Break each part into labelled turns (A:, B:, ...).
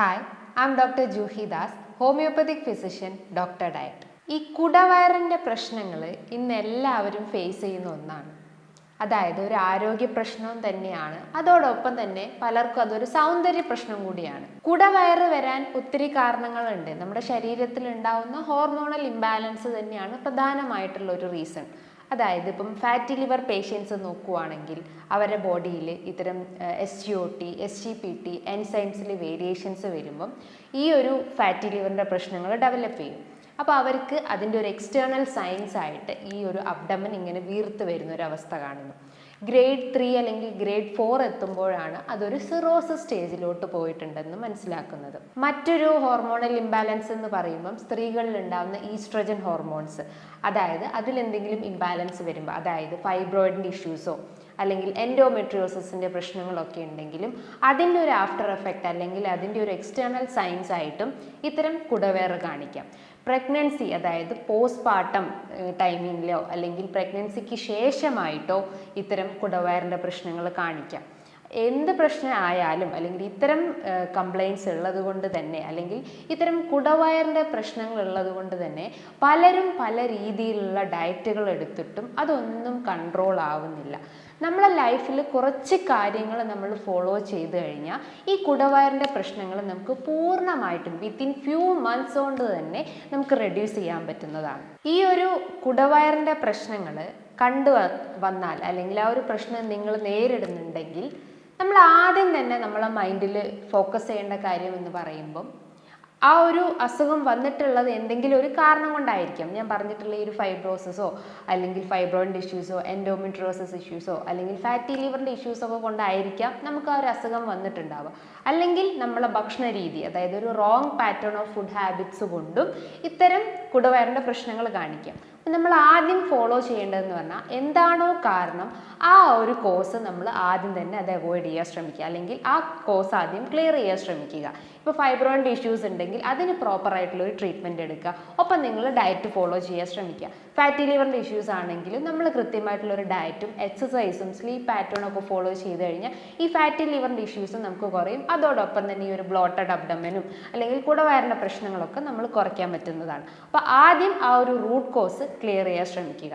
A: Hi I doctor Juhi Das homeopathic physician doctor diet ഈ കുടവയറിന്റെ പ്രശ്നങ്ങൾ ഇന്ന് എല്ലാവരും ഫേസ് ചെയ്യുന്ന ഒന്നാണ്. അതായത് ഒരു ആരോഗ്യ പ്രശ്നവും തന്നെയാണ്. അതോടൊപ്പം തന്നെ പലർക്കും അതൊരു സൗന്ദര്യ പ്രശ്നം കൂടിയാണ്. കുടവയറ് വരാൻ ഒത്തിരി കാരണങ്ങളുണ്ട്. നമ്മുടെ ശരീരത്തിൽ ഉണ്ടാവുന്ന ഹോർമോണൽ ഇംബാലൻസ് തന്നെയാണ് പ്രധാനമായിട്ടുള്ള ഒരു റീസൺ. അതായത് ഇപ്പം ഫാറ്റി ലിവർ പേഷ്യൻസ് നോക്കുവാണെങ്കിൽ അവരുടെ ബോഡിയിൽ ഇത്തരം S G O T S G P T എൻസൈംസിൽ variations വരുമ്പം ഈ ഒരു ഫാറ്റി ലിവറിന്റെ പ്രശ്നങ്ങൾ ഡെവലപ്പ് ചെയ്യും. അപ്പോൾ അവർക്ക് അതിന്റെ ഒരു എക്സ്റ്റേണൽ സയൻസ് ആയിട്ട് ഈ ഒരു അബ്ഡമൻ ഇങ്ങനെ വീർത്ത് വരുന്ന ഒരു അവസ്ഥ കാണുന്നു. ഗ്രേഡ് ത്രീ അല്ലെങ്കിൽ ഗ്രേഡ് ഫോർ എത്തുമ്പോഴാണ് അതൊരു സിറോസിസ് സ്റ്റേജിലോട്ട് പോയിട്ടുണ്ടെന്ന് മനസ്സിലാക്കുന്നത്. മറ്റൊരു ഹോർമോണൽ ഇംബാലൻസ് എന്ന് പറയുമ്പം സ്ത്രീകളിൽ ഉണ്ടാകുന്ന ഈസ്ട്രജൻ ഹോർമോൺസ് അതായത് അതിലെന്തെങ്കിലും ഇംബാലൻസ് വരുമ്പോൾ അതായത് ഫൈബ്രോയിഡിന്റെ ഇഷ്യൂസോ അല്ലെങ്കിൽ എൻഡോമെട്രിയോസിന്റെ പ്രശ്നങ്ങളൊക്കെ ഉണ്ടെങ്കിലും അതിന്റെ ഒരു ആഫ്റ്റർ എഫക്റ്റ് അല്ലെങ്കിൽ അതിന്റെ ഒരു എക്സ്റ്റേണൽ സയൻസ് ആയിട്ടും ഇത്തരം കുടവേറ് കാണിക്കാം. പ്രഗ്നൻസി അതായത് പോസ്റ്റ് പാർട്ടം ടൈമിങ്ങിലോ അല്ലെങ്കിൽ പ്രഗ്നൻസിക്ക് ശേഷമായിട്ടോ ഇത്തരം കുടവയറിന്റെ പ്രശ്നങ്ങൾ കാണിക്കാം. എന്ത് പ്രശ്നം ആയാലും അല്ലെങ്കിൽ ഇത്തരം കംപ്ലയിൻസ് ഉള്ളത് കൊണ്ട് തന്നെ അല്ലെങ്കിൽ ഇത്തരം കുടവയറിന്റെ പ്രശ്നങ്ങൾ ഉള്ളത് കൊണ്ട് തന്നെ പലരും പല രീതിയിലുള്ള ഡയറ്റുകൾ എടുത്തിട്ടും അതൊന്നും കൺട്രോൾ ആവുന്നില്ല. നമ്മളെ ലൈഫിൽ കുറച്ച് കാര്യങ്ങൾ നമ്മൾ ഫോളോ ചെയ്ത് കഴിഞ്ഞാൽ ഈ കുടവയറിന്റെ പ്രശ്നങ്ങൾ നമുക്ക് പൂർണമായിട്ടും വിത്തിൻ ഫ്യൂ മന്ത്സ് കൊണ്ട് തന്നെ നമുക്ക് റെഡ്യൂസ് ചെയ്യാൻ പറ്റുന്നതാണ്. ഈ ഒരു കുടവയറിന്റെ പ്രശ്നങ്ങൾ കണ്ടു വന്നാൽ അല്ലെങ്കിൽ ആ ഒരു പ്രശ്നം നിങ്ങൾ നേരിടുന്നുണ്ടെങ്കിൽ നമ്മൾ ആദ്യം തന്നെ നമ്മളെ മൈൻഡിൽ ഫോക്കസ് ചെയ്യേണ്ട കാര്യം എന്ന് പറയുമ്പം ആ ഒരു അസുഖം വന്നിട്ടുള്ളത് എന്തെങ്കിലും ഒരു കാരണം കൊണ്ടായിരിക്കാം. ഞാൻ പറഞ്ഞിട്ടുള്ള ഈ ഒരു ഫൈബ്രോസിസോ അല്ലെങ്കിൽ ഫൈബ്രോയിഡ് ഇഷ്യൂസോ എൻഡോമെട്രോസിസ് ഇഷ്യൂസോ അല്ലെങ്കിൽ ഫാറ്റി ലിവറിന്റെ ഇഷ്യൂസോ ഒക്കെ കൊണ്ടായിരിക്കാം നമുക്ക് ആ ഒരു അസുഖം വന്നിട്ടുണ്ടാവുക. അല്ലെങ്കിൽ നമ്മളെ ഭക്ഷണ രീതി അതായത് ഒരു wrong pattern of food habits കൊണ്ടും ഇത്തരം കുടവയറിന്റെ പ്രശ്നങ്ങൾ കാണിക്കാം. അപ്പം നമ്മൾ ആദ്യം ഫോളോ ചെയ്യേണ്ടതെന്ന് പറഞ്ഞാൽ എന്താണോ കാരണം ആ ഒരു കോഴ്സ് നമ്മൾ ആദ്യം തന്നെ അത് അവോയ്ഡ് ചെയ്യാൻ ശ്രമിക്കുക. അല്ലെങ്കിൽ ആ കോഴ്സ് ആദ്യം ക്ലിയർ ചെയ്യാൻ ശ്രമിക്കുക. ഇപ്പോൾ ഫൈബ്രോയിഡ് ഇഷ്യൂസ് ഉണ്ടെങ്കിൽ അതിന് പ്രോപ്പർ ആയിട്ടുള്ള ഒരു ട്രീറ്റ്മെന്റ് എടുക്കുക. ഒപ്പം നിങ്ങൾ ഡയറ്റ് ഫോളോ ചെയ്യാൻ ശ്രമിക്കുക. ഫാറ്റി ലിവറിന്റെ ഇഷ്യൂസ് ആണെങ്കിലും നമ്മൾ കൃത്യമായിട്ടുള്ള ഒരു ഡയറ്റും എക്സസൈസും സ്ലീപ്പ് പാറ്റേണും ഒക്കെ ഫോളോ ചെയ്ത് കഴിഞ്ഞാൽ ഈ ഫാറ്റി ലിവറിന്റെ ഇഷ്യൂസും നമുക്ക് കുറയും. അതോടൊപ്പം തന്നെ ഈ ഒരു ബ്ലോട്ടഡ് അബ്ഡമനും അല്ലെങ്കിൽ കുടവയറിന്റെ പ്രശ്നങ്ങളൊക്കെ നമ്മൾ കുറയ്ക്കാൻ പറ്റുന്നതാണ്. അപ്പോൾ ആദ്യം ആ ഒരു റൂട്ട് കോസ് ക്ലിയർ ചെയ്യാൻ ശ്രമിക്കുക.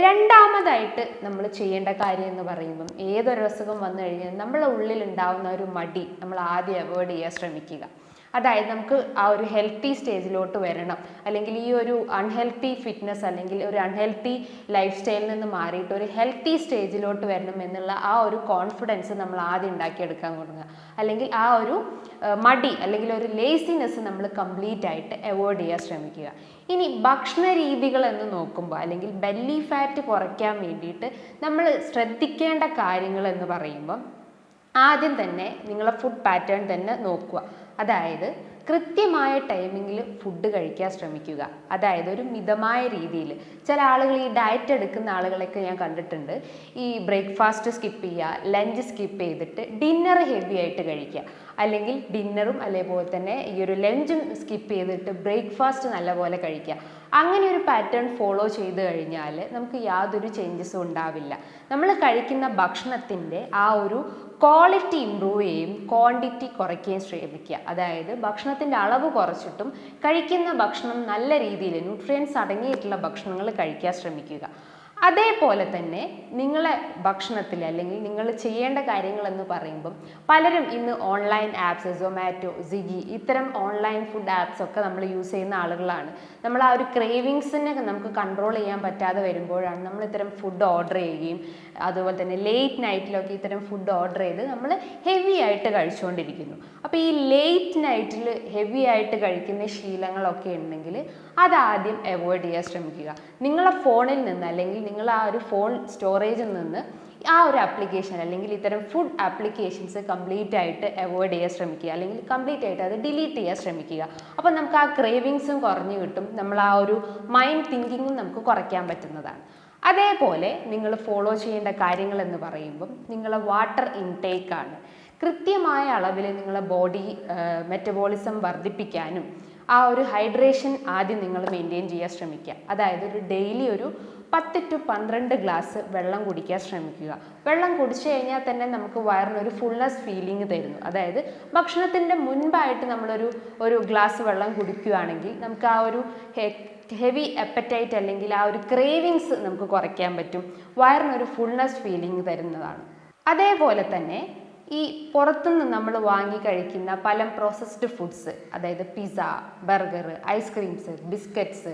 A: രണ്ടാമതായിട്ട് നമ്മൾ ചെയ്യേണ്ട കാര്യം എന്ന് പറയുമ്പം ഏതൊരു അസുഖം വന്നു കഴിഞ്ഞാൽ നമ്മളെ ഉള്ളിൽ ഉണ്ടാവുന്ന ഒരു മടി നമ്മൾ ആദ്യം അവോയ്ഡ് ചെയ്യാൻ ശ്രമിക്കുക. അതായത് നമുക്ക് ആ ഒരു ഹെൽത്തി സ്റ്റേജിലോട്ട് വരണം. അല്ലെങ്കിൽ ഈ ഒരു അൺഹെൽത്തി ഫിറ്റ്നസ് അല്ലെങ്കിൽ ഒരു അൺഹെൽത്തി ലൈഫ് സ്റ്റൈലിൽ നിന്ന് മാറിയിട്ട് ഒരു ഹെൽത്തി സ്റ്റേജിലോട്ട് വരണം എന്നുള്ള ആ ഒരു കോൺഫിഡൻസ് നമ്മൾ ആദ്യം ഉണ്ടാക്കിയെടുക്കാൻ തുടങ്ങുക. അല്ലെങ്കിൽ ആ ഒരു മടി അല്ലെങ്കിൽ ഒരു ലേസിനെസ് നമ്മൾ കംപ്ലീറ്റ് ആയിട്ട് അവോയ്ഡ് ചെയ്യാൻ ശ്രമിക്കുക. ഇനി ഭക്ഷണ രീതികൾ എന്ന് നോക്കുമ്പോൾ അല്ലെങ്കിൽ ബെല്ലി ഫാറ്റ് കുറയ്ക്കാൻ വേണ്ടിയിട്ട് നമ്മൾ ശ്രദ്ധിക്കേണ്ട കാര്യങ്ങൾ എന്ന് പറയുമ്പം ആദ്യം തന്നെ നിങ്ങളെ ഫുഡ് പാറ്റേൺ തന്നെ നോക്കുക. അതായത് കൃത്യമായ ടൈമിങ്ങിൽ ഫുഡ് കഴിക്കാൻ ശ്രമിക്കുക. അതായത് ഒരു മിതമായ രീതിയിൽ ചില ആളുകൾ ഈ ഡയറ്റ് എടുക്കുന്ന ആളുകളൊക്കെ ഞാൻ കണ്ടിട്ടുണ്ട്. ഈ ബ്രേക്ക്ഫാസ്റ്റ് സ്കിപ്പ് ചെയ്യുക ലഞ്ച് സ്കിപ്പ് ചെയ്തിട്ട് ഡിന്നർ ഹെവി ആയിട്ട് കഴിക്കുക. അല്ലെങ്കിൽ ഡിന്നറും അതേപോലെ തന്നെ ഈ ഒരു ലഞ്ചും സ്കിപ്പ് ചെയ്തിട്ട് ബ്രേക്ക്ഫാസ്റ്റ് നല്ലപോലെ കഴിക്കുക. അങ്ങനെ ഒരു പാറ്റേൺ ഫോളോ ചെയ്ത് കഴിഞ്ഞാൽ നമുക്ക് യാതൊരു ചേഞ്ചസും ഉണ്ടാവില്ല. നമ്മൾ കഴിക്കുന്ന ഭക്ഷണത്തിന്റെ ആ ഒരു ക്വാളിറ്റി ഇമ്പ്രൂവ് ചെയ്യും ക്വാണ്ടിറ്റി കുറയ്ക്കുകയും ശ്രമിക്കുക. അതായത് ഭക്ഷണത്തിന്റെ അളവ് കുറച്ചിട്ടും കഴിക്കുന്ന ഭക്ഷണം നല്ല രീതിയിൽ ന്യൂട്രിയൻസ് അടങ്ങിയിട്ടുള്ള ഭക്ഷണങ്ങൾ കഴിക്കാൻ ശ്രമിക്കുക. അതേപോലെ തന്നെ നിങ്ങളെ ഭക്ഷണത്തിൽ അല്ലെങ്കിൽ നിങ്ങൾ ചെയ്യേണ്ട കാര്യങ്ങൾ എന്ന് പറയുമ്പം പലരും ഇന്ന് ഓൺലൈൻ ആപ്സ് സൊമാറ്റോ സിഗി ഇത്തരം ഓൺലൈൻ ഫുഡ് ആപ്സ് ഒക്കെ നമ്മൾ യൂസ് ചെയ്യുന്ന ആളുകളാണ്. നമ്മൾ ആ ഒരു ക്രേവിങ്സിനെ നമുക്ക് കൺട്രോൾ ചെയ്യാൻ പറ്റാതെ വരുമ്പോഴാണ് നമ്മൾ ഇത്തരം ഫുഡ് ഓർഡർ ചെയ്യുകയും അതുപോലെ തന്നെ ലേറ്റ് നൈറ്റിലൊക്കെ ഇത്തരം ഫുഡ് ഓർഡർ ചെയ്ത് നമ്മൾ ഹെവി ആയിട്ട് കഴിച്ചുകൊണ്ടിരിക്കുന്നു അപ്പോൾ ഈ ലേറ്റ് നൈറ്റിൽ ഹെവി ആയിട്ട് കഴിക്കുന്ന ശീലങ്ങളൊക്കെ ഉണ്ടെങ്കിൽ അതാദ്യം അവോയ്ഡ് ചെയ്യാൻ ശ്രമിക്കുക. നിങ്ങളെ ഫോണിൽ നിന്ന് അല്ലെങ്കിൽ നിങ്ങൾ ആ ഒരു ഫോൺ സ്റ്റോറേജിൽ നിന്ന് ആ ഒരു ആപ്ലിക്കേഷൻ അല്ലെങ്കിൽ ഇത്തരം ഫുഡ് ആപ്ലിക്കേഷൻസ് കംപ്ലീറ്റ് ആയിട്ട് അവോയ്ഡ് ചെയ്യാൻ ശ്രമിക്കുക. അല്ലെങ്കിൽ കംപ്ലീറ്റ് ആയിട്ട് അത് ഡിലീറ്റ് ചെയ്യാൻ ശ്രമിക്കുക. അപ്പോൾ നമുക്ക് ആ ക്രേവിങ്സും കുറഞ്ഞു കിട്ടും. നമ്മൾ ആ ഒരു മൈൻഡ് തിങ്കിങ്ങും നമുക്ക് കുറയ്ക്കാൻ പറ്റുന്നതാണ്. അതേപോലെ നിങ്ങൾ ഫോളോ ചെയ്യേണ്ട കാര്യങ്ങൾ എന്ന് പറയുമ്പം നിങ്ങളെ വാട്ടർ ഇൻടേക്കാണ് കൃത്യമായ അളവിൽ നിങ്ങളെ ബോഡി മെറ്റബോളിസം വർദ്ധിപ്പിക്കാനും ആ ഒരു ഹൈഡ്രേഷൻ ആദ്യം നിങ്ങൾ മെയിന്റെയിൻ ചെയ്യാൻ ശ്രമിക്കുക. അതായത് ഒരു ഡെയിലി ഒരു പത്ത് ടു പന്ത്രണ്ട് ഗ്ലാസ് വെള്ളം കുടിക്കാൻ ശ്രമിക്കുക. വെള്ളം കുടിച്ചു കഴിഞ്ഞാൽ തന്നെ നമുക്ക് വയറിനൊരു ഫുൾനെസ് ഫീലിംഗ് തരുന്നു. അതായത് ഭക്ഷണത്തിന്റെ മുൻപായിട്ട് നമ്മളൊരു ഒരു ഗ്ലാസ് വെള്ളം കുടിക്കുകയാണെങ്കിൽ നമുക്ക് ആ ഒരു ഹെവി എപ്പറ്റൈറ്റ് അല്ലെങ്കിൽ ആ ഒരു ക്രേവിങ്സ് നമുക്ക് കുറയ്ക്കാൻ പറ്റും. വയറിനൊരു ഫുൾനെസ് ഫീലിംഗ് തരുന്നതാണ്. അതേപോലെ തന്നെ ഈ പുറത്തുനിന്ന് നമ്മൾ വാങ്ങി കഴിക്കുന്ന പല പ്രോസസ്ഡ് ഫുഡ്സ് അതായത് pizza burger ice creams biscuits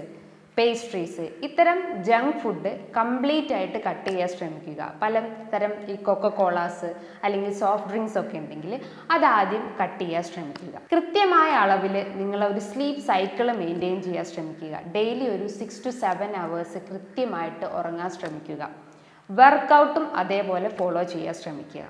A: pastries ഇത്തരം ജങ്ക് ഫുഡ് കംപ്ലീറ്റ് ആയിട്ട് കട്ട് ചെയ്യാൻ ശ്രമിക്കുക. പല തരം ഈ കൊക്കക്കോളാസ് അല്ലെങ്കിൽ സോഫ്റ്റ് ഡ്രിങ്ക്സ് ഒക്കെ ഉണ്ടെങ്കിൽ അതാദ്യം കട്ട് ചെയ്യാൻ ശ്രമിക്കുക. കൃത്യമായ അളവിൽ നിങ്ങൾ ഒരു സ്ലീപ്പ് സൈക്കിൾ മെയിന്റെയിൻ ചെയ്യാൻ ശ്രമിക്കുക. ഡെയിലി ഒരു സിക്സ് ടു സെവൻ അവേഴ്സ് കൃത്യമായിട്ട് ഉറങ്ങാൻ ശ്രമിക്കുക. വർക്കൗട്ടും അതേപോലെ ഫോളോ ചെയ്യാൻ ശ്രമിക്കുക.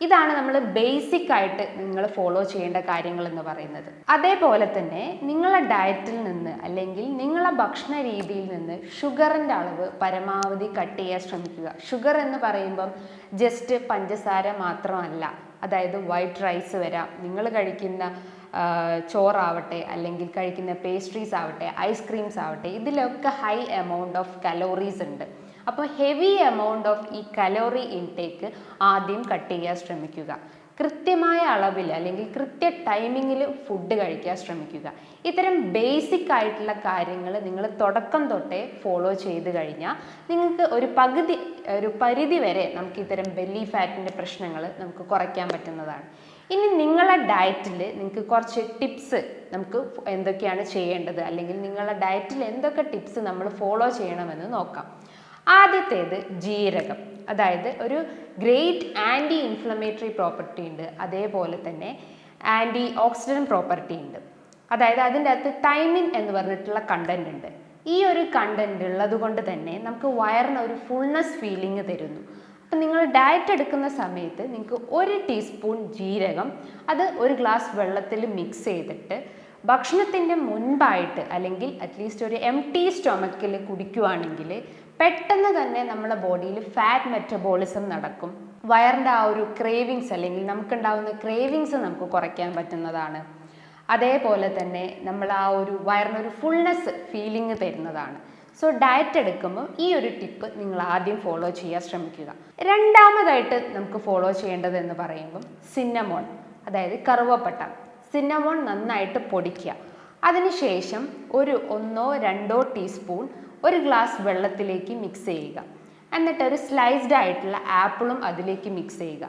A: ഇതാണ് നമ്മൾ ബേസിക് ആയിട്ട് നിങ്ങൾ ഫോളോ ചെയ്യേണ്ട കാര്യങ്ങൾ എന്ന് പറയുന്നത്. അതേപോലെ തന്നെ നിങ്ങളെ ഡയറ്റിൽ നിന്ന് അല്ലെങ്കിൽ നിങ്ങളെ ഭക്ഷണ രീതിയിൽ നിന്ന് ഷുഗറിന്റെ അളവ് പരമാവധി കട്ട് ചെയ്യാൻ ശ്രമിക്കുക. ഷുഗർ എന്ന് പറയുമ്പം ജസ്റ്റ് പഞ്ചസാര മാത്രമല്ല അതായത് വൈറ്റ് റൈസ് വരാം നിങ്ങൾ കഴിക്കുന്ന ചോറാവട്ടെ അല്ലെങ്കിൽ കഴിക്കുന്ന പേസ്ട്രീസ് ആവട്ടെ ഐസ്ക്രീംസ് ആവട്ടെ ഇതിലൊക്കെ ഹൈ എമൗണ്ട് ഓഫ് കലോറീസ് ഉണ്ട്. അപ്പോൾ ഹെവി എമൗണ്ട് ഓഫ് ഈ കലോറി ഇൻടേക്ക് ആദ്യം കട്ട് ചെയ്യാൻ ശ്രമിക്കുക. കൃത്യമായ അളവിൽ അല്ലെങ്കിൽ കൃത്യ ടൈമിങ്ങിൽ ഫുഡ് കഴിക്കാൻ ശ്രമിക്കുക. ഇത്തരം ബേസിക് ആയിട്ടുള്ള കാര്യങ്ങൾ നിങ്ങൾ തുടക്കം തൊട്ടേ ഫോളോ ചെയ്ത് കഴിഞ്ഞാൽ നിങ്ങൾക്ക് ഒരു പകുതി ഒരു പരിധി വരെ നമുക്ക് ഇത്തരം ബെല്ലി ഫാറ്റിന്റെ പ്രശ്നങ്ങൾ നമുക്ക് കുറയ്ക്കാൻ പറ്റുന്നതാണ്. ഇനി നിങ്ങളെ ഡയറ്റിൽ നിങ്ങൾക്ക് കുറച്ച് ടിപ്സ് നമുക്ക് എന്തൊക്കെയാണ് ചെയ്യേണ്ടത്? അല്ലെങ്കിൽ നിങ്ങളുടെ ഡയറ്റിൽ എന്തൊക്കെ ടിപ്സ് നമ്മൾ ഫോളോ ചെയ്യണമെന്ന് നോക്കാം. ആദ്യത്തേത് ജീരകം. അതായത് ഒരു ഗ്രേറ്റ് ആന്റി ഇൻഫ്ലമേറ്ററി പ്രോപ്പർട്ടി ഉണ്ട്. അതേപോലെ തന്നെ ആന്റി ഓക്സിഡന്റ് പ്രോപ്പർട്ടി ഉണ്ട്. അതായത് അതിന്റെ അകത്ത് തൈമിൻ എന്ന് പറഞ്ഞിട്ടുള്ള കണ്ടന്റ് ഉണ്ട്. ഈ ഒരു കണ്ടന്റ് ഉള്ളത് കൊണ്ട് തന്നെ നമുക്ക് വയറിന് ഒരു ഫുൾനെസ് ഫീലിംഗ് തരുന്നു. അപ്പം നിങ്ങൾ ഡയറ്റ് എടുക്കുന്ന സമയത്ത് നിങ്ങൾക്ക് ഒരു ടീസ്പൂൺ ജീരകം അത് ഒരു ഗ്ലാസ് വെള്ളത്തിൽ മിക്സ് ചെയ്തിട്ട് ഭക്ഷണത്തിന്റെ മുൻപായിട്ട് അല്ലെങ്കിൽ അറ്റ്ലീസ്റ്റ് ഒരു എം ടി സ്റ്റൊമക്കിൽ കുടിക്കുവാണെങ്കിൽ പെട്ടെന്ന് തന്നെ നമ്മുടെ ബോഡിയിൽ ഫാറ്റ് മെറ്റബോളിസം നടക്കും. വയറിന്റെ ആ ഒരു ക്രേവിങ്സ് അല്ലെങ്കിൽ നമുക്കുണ്ടാവുന്ന ക്രേവിങ്സ് നമുക്ക് കുറയ്ക്കാൻ പറ്റുന്നതാണ്. അതേപോലെ തന്നെ നമ്മൾ ആ ഒരു വയറിനൊരു ഫുൾനെസ് ഫീലിംഗ് തരുന്നതാണ്. സോ ഡയറ്റ് എടുക്കുമ്പോൾ ഈ ഒരു ടിപ്പ് നിങ്ങൾ ആദ്യം ഫോളോ ചെയ്യാൻ ശ്രമിക്കുക. രണ്ടാമതായിട്ട് നമുക്ക് ഫോളോ ചെയ്യേണ്ടത് എന്ന് പറയുമ്പം സിന്നമോൺ അതായത് കറുവപ്പട്ട. സിന്നമോൺ നന്നായിട്ട് പൊടിക്കുക. അതിനുശേഷം ഒരു ഒന്നോ രണ്ടോ ടീസ്പൂൺ ഒരു ഗ്ലാസ് വെള്ളത്തിലേക്ക് മിക്സ് ചെയ്യുക. എന്നിട്ട് ഒരു സ്ലൈസ്ഡ് ആയിട്ടുള്ള ആപ്പിളും അതിലേക്ക് മിക്സ് ചെയ്യുക.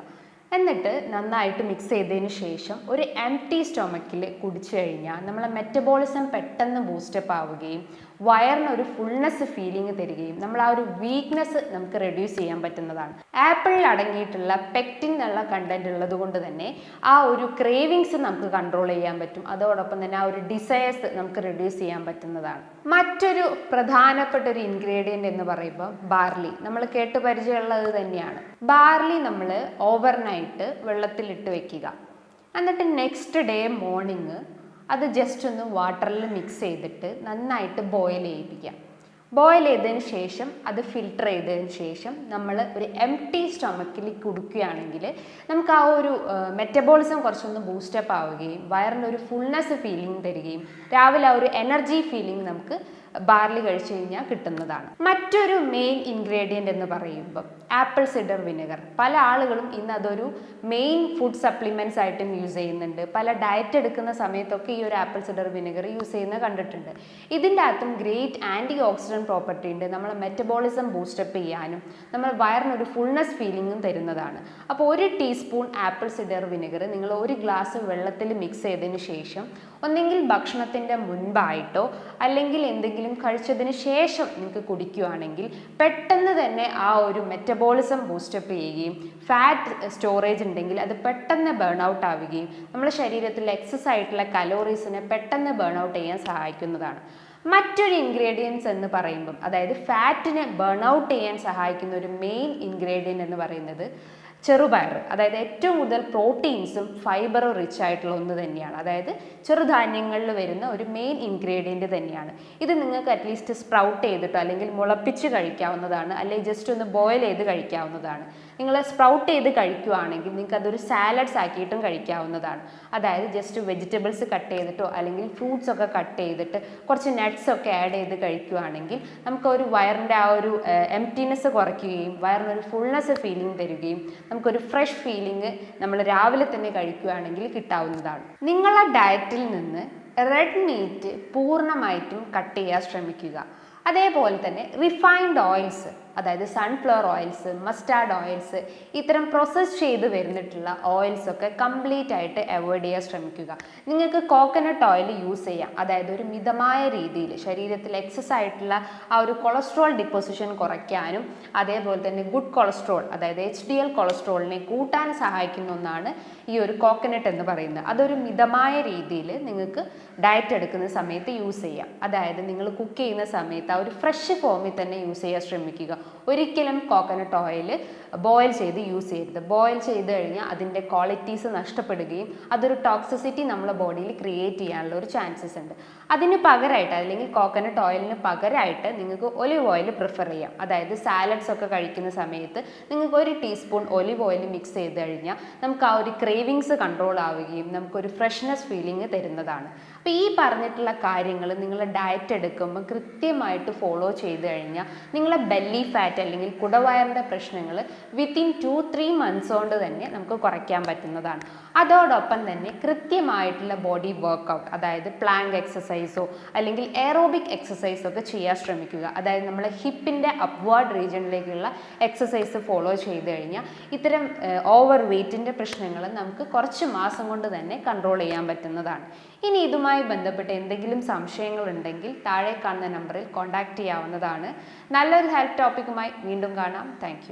A: എന്നിട്ട് നന്നായിട്ട് മിക്സ് ചെയ്തതിന് ശേഷം ഒരു എം ടി സ്റ്റൊമക്കിൽ കുടിച്ചു കഴിഞ്ഞാൽ നമ്മളെ മെറ്റബോളിസം പെട്ടെന്ന് ബൂസ്റ്റപ്പ് ആവുകയും വയറിന് ഒരു ഫുൾനെസ് ഫീലിംഗ് തരികയും നമ്മൾ ആ ഒരു വീക്ക്നെസ് നമുക്ക് റെഡ്യൂസ് ചെയ്യാൻ പറ്റുന്നതാണ്. ആപ്പിളിൽ അടങ്ങിയിട്ടുള്ള പെക്റ്റിൻ എന്നുള്ള കണ്ടന്റ് ഉള്ളത് കൊണ്ട് തന്നെ ആ ഒരു ക്രേവിങ്സ് നമുക്ക് കൺട്രോൾ ചെയ്യാൻ പറ്റും. അതോടൊപ്പം തന്നെ ആ ഒരു ഡിസയേഴ്സ് നമുക്ക് റെഡ്യൂസ് ചെയ്യാൻ പറ്റുന്നതാണ്. മറ്റൊരു പ്രധാനപ്പെട്ട ഒരു ഇൻഗ്രീഡിയന്റ് എന്ന് പറയുമ്പോൾ ബാർലി നമ്മൾ കേട്ട് പരിചയമുള്ളത് തന്നെയാണ്. ബാർലി നമ്മൾ ഓവർനൈറ്റ് വെള്ളത്തിലിട്ട് വെക്കുക. എന്നിട്ട് നെക്സ്റ്റ് ഡേ മോർണിംഗ് അത് ജസ്റ്റ് ഒന്ന് വാട്ടറിൽ മിക്സ് ചെയ്തിട്ട് നന്നായിട്ട് ബോയിൽ ചെയ്യിപ്പിക്കാം ബോയിൽ ചെയ്തതിന് ശേഷം അത് ഫിൽട്ടർ ചെയ്തതിന് ശേഷം നമ്മൾ ഒരു എം ടി സ്റ്റൊമക്കിൽ കുടിക്കുകയാണെങ്കിൽ നമുക്ക് ആ ഒരു മെറ്റബോളിസം കുറച്ചൊന്ന് ബൂസ്റ്റപ്പ് ആവുകയും വയറിന് ഒരു ഫുൾനെസ് ഫീലിംഗ് തരികയും രാവിലെ ആ ഒരു എനർജി ഫീലിംഗ് നമുക്ക് ബാർലി കഴിച്ചു കഴിഞ്ഞാൽ കിട്ടുന്നതാണ്. മറ്റൊരു മെയിൻ ഇൻഗ്രീഡിയന്റ് എന്ന് പറയുമ്പം ആപ്പിൾ സിഡർ വിനെഗർ പല ആളുകളും ഇന്ന് അതൊരു മെയിൻ ഫുഡ് സപ്ലിമെന്റ്സ് ആയിട്ടും യൂസ് ചെയ്യുന്നുണ്ട്. പല ഡയറ്റ് എടുക്കുന്ന സമയത്തൊക്കെ ഈ ഒരു ആപ്പിൾ സിഡർ വിനെഗർ യൂസ് ചെയ്യുന്നത് കണ്ടിട്ടുണ്ട്. ഇതിന്റെ അകത്തും ഗ്രേറ്റ് ആന്റി ഓക്സിഡന്റ് പ്രോപ്പർട്ടി ഉണ്ട്. നമ്മളെ മെറ്റബോളിസം ബൂസ്റ്റപ്പ് ചെയ്യാനും നമ്മൾ വയറിനൊരു ഫുൾനെസ് ഫീലിങ്ങും തരുന്നതാണ്. അപ്പോൾ ഒരു ടീസ്പൂൺ ആപ്പിൾ സിഡർ വിനെഗർ നിങ്ങൾ ഒരു ഗ്ലാസ് വെള്ളത്തിൽ മിക്സ് ചെയ്തതിന് ശേഷം ഒന്നെങ്കിൽ ഭക്ഷണത്തിന്റെ മുൻപായിട്ടോ അല്ലെങ്കിൽ എന്തെങ്കിലും കഴിച്ചതിന് ശേഷം നിങ്ങൾക്ക് കുടിക്കുകയാണെങ്കിൽ പെട്ടെന്ന് തന്നെ ആ ഒരു മെറ്റബോളിസം ബൂസ്റ്റപ്പ് ചെയ്യുകയും ഫാറ്റ് സ്റ്റോറേജ് ഉണ്ടെങ്കിൽ അത് പെട്ടെന്ന് ബേൺ ഔട്ട് ആവുകയും നമ്മുടെ ശരീരത്തിൽ എക്സസ് ആയിട്ടുള്ള കലോറീസിനെ പെട്ടെന്ന് ബേൺ ഔട്ട് ചെയ്യാൻ സഹായിക്കുന്നതാണ്. മറ്റൊരു ഇൻഗ്രീഡിയൻസ് എന്ന് പറയുമ്പം അതായത് ഫാറ്റിനെ ബേൺ ഔട്ട് ചെയ്യാൻ സഹായിക്കുന്ന ഒരു മെയിൻ ഇൻഗ്രീഡിയന്റ് എന്ന് പറയുന്നത് ചെറുപയർ അതായത് ഏറ്റവും കൂടുതൽ പ്രോട്ടീൻസും ഫൈബറും റിച്ച് ആയിട്ടുള്ള ഒന്ന് തന്നെയാണ്. അതായത് ചെറുധാന്യങ്ങളിൽ വരുന്ന ഒരു മെയിൻ ഇൻഗ്രീഡിയന്റ് തന്നെയാണ്. ഇത് നിങ്ങൾക്ക് അറ്റ്ലീസ്റ്റ് സ്പ്രൗട്ട് ചെയ്തിട്ടോ അല്ലെങ്കിൽ മുളപ്പിച്ച് കഴിക്കാവുന്നതാണ് അല്ലെങ്കിൽ ജസ്റ്റ് ഒന്ന് ബോയിൽ ചെയ്ത് കഴിക്കാവുന്നതാണ്. നിങ്ങൾ സ്പ്രൗട്ട് ചെയ്ത് കഴിക്കുവാണെങ്കിൽ നിങ്ങൾക്ക് അതൊരു സാലഡ്സ് ആക്കിയിട്ടും കഴിക്കാവുന്നതാണ്. അതായത് ജസ്റ്റ് വെജിറ്റബിൾസ് കട്ട് ചെയ്തിട്ടോ അല്ലെങ്കിൽ ഫ്രൂട്ട്സ് ഒക്കെ കട്ട് ചെയ്തിട്ട് കുറച്ച് നട്ട്സ് ഒക്കെ ആഡ് ചെയ്ത് കഴിക്കുവാണെങ്കിൽ നമുക്ക് ഒരു വയറിന്റെ ആ ഒരു എംറ്റിനെസ് കുറയ്ക്കുകയും വയറിനൊരു ഫുൾനെസ് ഫീലിംഗ് തരികയും നമുക്കൊരു ഫ്രഷ് ഫീലിംഗ് നമ്മൾ രാവിലെ തന്നെ കഴിക്കുകയാണെങ്കിൽ കിട്ടാവുന്നതാണ്. നിങ്ങളെ ഡയറ്റിൽ നിന്ന് റെഡ് മീറ്റ് പൂർണമായിട്ടും കട്ട് ചെയ്യാൻ ശ്രമിക്കുക. അതേപോലെ തന്നെ റിഫൈൻഡ് ഓയിൽസ് അതായത് സൺഫ്ലവർ ഓയിൽസ് മസ്റ്റാർഡ് ഓയിൽസ് ഇത്തരം പ്രോസസ്സ് ചെയ്ത് വരുന്നിട്ടുള്ള ഓയിൽസ് ഒക്കെ കംപ്ലീറ്റ് ആയിട്ട് അവോയ്ഡ് ചെയ്യാൻ ശ്രമിക്കുക. നിങ്ങൾക്ക് കോക്കനട്ട് ഓയിൽ യൂസ് ചെയ്യാം. അതായത് ഒരു മിതമായ രീതിയിൽ ശരീരത്തിൽ എക്സസ് ആയിട്ടുള്ള ആ ഒരു കൊളസ്ട്രോൾ ഡിപ്പോസിഷൻ കുറയ്ക്കാനും അതേപോലെ തന്നെ ഗുഡ് കൊളസ്ട്രോൾ അതായത് എച്ച് ഡി എൽ കൊളസ്ട്രോളിനെ കൂട്ടാൻ സഹായിക്കുന്ന ഒന്നാണ് ഈ ഒരു കോക്കനട്ട് എന്ന് പറയുന്നത്. അതൊരു മിതമായ രീതിയിൽ നിങ്ങൾക്ക് ഡയറ്റ് എടുക്കുന്ന സമയത്ത് യൂസ് ചെയ്യാം. അതായത് നിങ്ങൾ കുക്ക് ചെയ്യുന്ന സമയത്ത് ആ ഒരു ഫ്രഷ് ഫോമിൽ തന്നെ യൂസ് ചെയ്യാൻ ശ്രമിക്കുക. ഒരിക്കലും കോക്കനട്ട് ഓയിൽ ബോയിൽ ചെയ്ത് യൂസ് ചെയ്യരുത്. ബോയിൽ ചെയ്ത് കഴിഞ്ഞാൽ അതിന്റെ ക്വാളിറ്റീസ് നഷ്ടപ്പെടുകയും അതൊരു ടോക്സിസിറ്റി നമ്മുടെ ബോഡിയിൽ ക്രിയേറ്റ് ചെയ്യാനുള്ള ഒരു ചാൻസസ് ഉണ്ട്. അതിന് പകരമായിട്ട് അല്ലെങ്കിൽ കോക്കനട്ട് ഓയിലിന് പകരമായിട്ട് നിങ്ങൾക്ക് ഒലിവ് ഓയിൽ പ്രിഫർ ചെയ്യാം. അതായത് സാലഡ്സ് ഒക്കെ കഴിക്കുന്ന സമയത്ത് നിങ്ങൾക്ക് ഒരു ടീസ്പൂൺ ഒലിവ് ഓയിൽ മിക്സ് ചെയ്ത് കഴിഞ്ഞാൽ നമുക്ക് ആ ഒരു ക്രേവിങ്സ് കൺട്രോൾ ആവുകയും നമുക്കൊരു ഫ്രഷ്നെസ് ഫീലിംഗ് തരുന്നതാണ്. അപ്പോൾ ഈ പറഞ്ഞിട്ടുള്ള കാര്യങ്ങൾ നിങ്ങൾ ഡയറ്റ് എടുക്കുമ്പോൾ കൃത്യമായിട്ട് ഫോളോ ചെയ്ത് കഴിഞ്ഞാൽ നിങ്ങളെ ബെല്ലി ഫാറ്റ് അല്ലെങ്കിൽ കുടവയറിന്റെ പ്രശ്നങ്ങൾ വിത്തിൻ ടു ത്രീ മന്ത്സ് കൊണ്ട് തന്നെ നമുക്ക് കുറയ്ക്കാൻ പറ്റുന്നതാണ്. അതോടൊപ്പം തന്നെ കൃത്യമായിട്ടുള്ള ബോഡി വർക്കൗട്ട് അതായത് പ്ലാങ്ക് എക്സസൈസോ അല്ലെങ്കിൽ എയറോബിക് എക്സസൈസോ ഒക്കെ ചെയ്യാൻ ശ്രമിക്കുക. അതായത് നമ്മൾ ഹിപ്പിന്റെ അപ്വേർഡ് റീജിയനിലേക്കുള്ള എക്സസൈസ് ഫോളോ ചെയ്ത് കഴിഞ്ഞാൽ ഇത്തരം ഓവർ വെയ്റ്റിന്റെ പ്രശ്നങ്ങൾ നമുക്ക് കുറച്ച് മാസം കൊണ്ട് തന്നെ കൺട്രോൾ ചെയ്യാൻ പറ്റുന്നതാണ്. ഇനി ഇതുമായി ബന്ധപ്പെട്ട് എന്തെങ്കിലും സംശയങ്ങളുണ്ടെങ്കിൽ താഴെ കാണുന്ന നമ്പറിൽ കോൺടാക്റ്റ് ചെയ്യാവുന്നതാണ്. നല്ലൊരു ഹെൽത്ത് ടോപ്പിക്കുമായി വീണ്ടും കാണാം. താങ്ക്